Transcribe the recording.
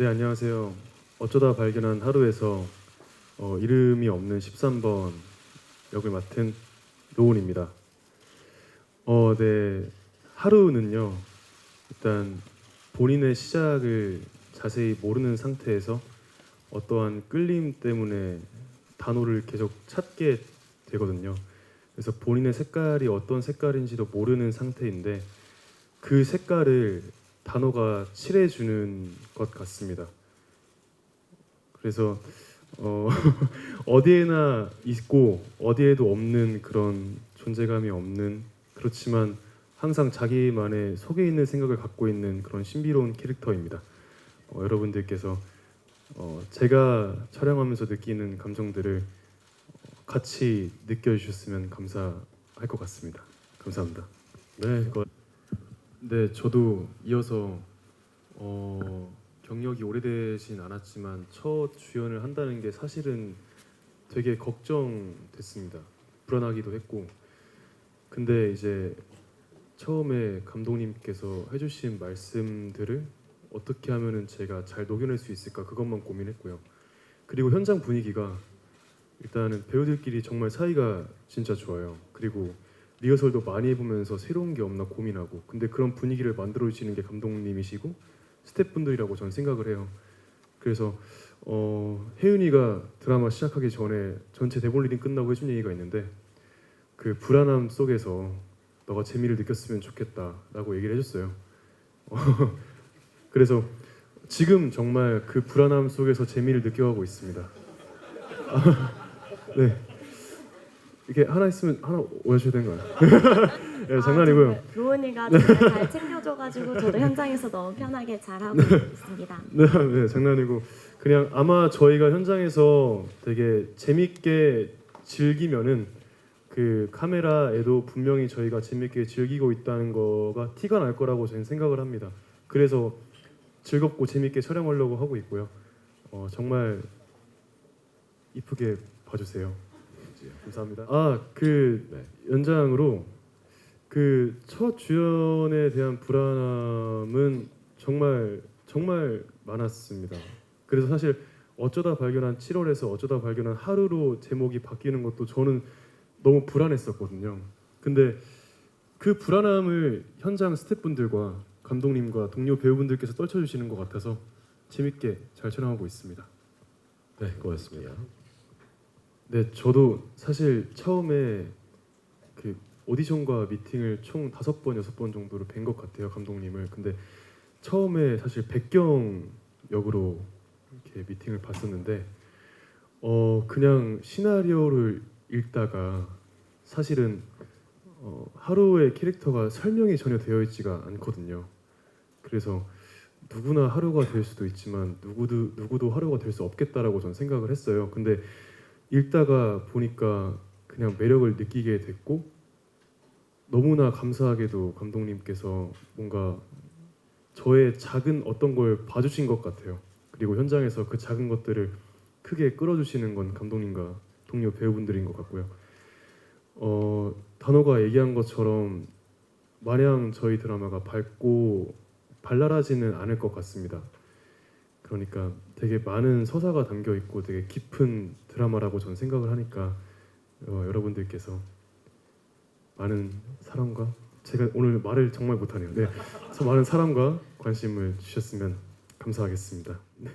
네 안녕하세요. 어쩌다 발견한 하루에서 어, 이름이 없는 13번 역을 맡은 노은입니다. 어, 네 하루는요 일단 본인의 시작을 자세히 모르는 상태에서 어떠한 끌림 때문에 단어를 계속 찾게 되거든요. 그래서 본인의 색깔이 어떤 색깔인지도 모르는 상태인데 그 색깔을 단어가 칠해주는 것 같습니다. 그래서 어, 어디에나 있고 어디에도 없는 그런 존재감이 없는 그렇지만 항상 자기만의 속에 있는 생각을 갖고 있는 그런 신비로운 캐릭터입니다. 어, 여러분들께서 어, 제가 촬영하면서 느끼는 감정들을 어, 같이 느껴주셨으면 감사할 것 같습니다. 감사합니다. 네, 그- 네, 저도 이어서 어, 경력이 오래되진 않았지만 첫 주연을 한다는 게 사실은 되게 걱정됐습니다. 불안하기도 했고, 근데 이제 처음에 감독님께서 해주신 말씀들을 어떻게 하면은 제가 잘 녹여낼 수 있을까 그것만 고민했고요. 그리고 현장 분위기가 일단은 배우들끼리 정말 사이가 진짜 좋아요. 그리고 리허설도 많이 해보면서 새로운 게 없나 고민하고 근데 그런 분위기를 만들어 주시는 게 감독님이시고 스태프분들이라고 저는 생각을 해요. 그래서 어, 혜윤이가 드라마 시작하기 전에 전체 대본 리딩 끝나고 해준 얘기가 있는데 그 불안함 속에서 너가 재미를 느꼈으면 좋겠다라고 얘기를 해줬어요. 그래서 지금 정말 그 불안함 속에서 재미를 느껴가고 있습니다. 네. 이렇게 하나 있으면 하나 올려줘야 되는 거예요. 네, 장난이고요. 아, 로운이가 정말 잘 챙겨줘가지고 저도 현장에서 너무 편하게 잘하고 있습니다. 네, 네, 장난이고 그냥 아마 저희가 현장에서 되게 재밌게 즐기면은 그 카메라에도 분명히 저희가 재밌게 즐기고 있다는 거가 티가 날 거라고 저는 생각을 합니다. 그래서 즐겁고 재밌게 촬영하려고 하고 있고요. 어, 정말 이쁘게 봐주세요. 감사합니다. 아, 그 연장으로 그 첫 주연에 대한 불안함은 정말 정말 많았습니다. 그래서 사실 어쩌다 발견한 7월에서 어쩌다 발견한 하루로 제목이 바뀌는 것도 저는 너무 불안했었거든요. 근데 그 불안함을 현장 스태프분들과 감독님과 동료 배우분들께서 떨쳐주시는 것 같아서 재밌게 잘 촬영하고 있습니다. 네, 고맙습니다. 네, 저도 사실 처음에 그 오디션과 미팅을 총 다섯 번 여섯 번 정도로 뵌 것 같아요 감독님을. 근데 처음에 사실 백경 역으로 이렇게 미팅을 봤었는데 어 그냥 시나리오를 읽다가 사실은 어, 하루의 캐릭터가 설명이 전혀 되어 있지가 않거든요. 그래서 누구나 하루가 될 수도 있지만 누구도 누구도 하루가 될 수 없겠다라고 저는 생각을 했어요. 근데 읽다가 보니까 그냥 매력을 느끼게 됐고 너무나 감사하게도 감독님께서 뭔가 저의 작은 어떤 걸 봐주신 것 같아요. 그리고 현장에서 그 작은 것들을 크게 끌어주시는 건 감독님과 동료 배우분들인 것 같고요. 어, 단호가 얘기한 것처럼 마냥 저희 드라마가 밝고 발랄하지는 않을 것 같습니다. 그러니까 되게 많은 서사가 담겨 있고 되게 깊은 드라마라고 저는 생각을 하니까 어, 여러분들께서 많은 사랑과 제가 오늘 말을 정말 못하네요. 네, 저 많은 사랑과 관심을 주셨으면 감사하겠습니다. 네.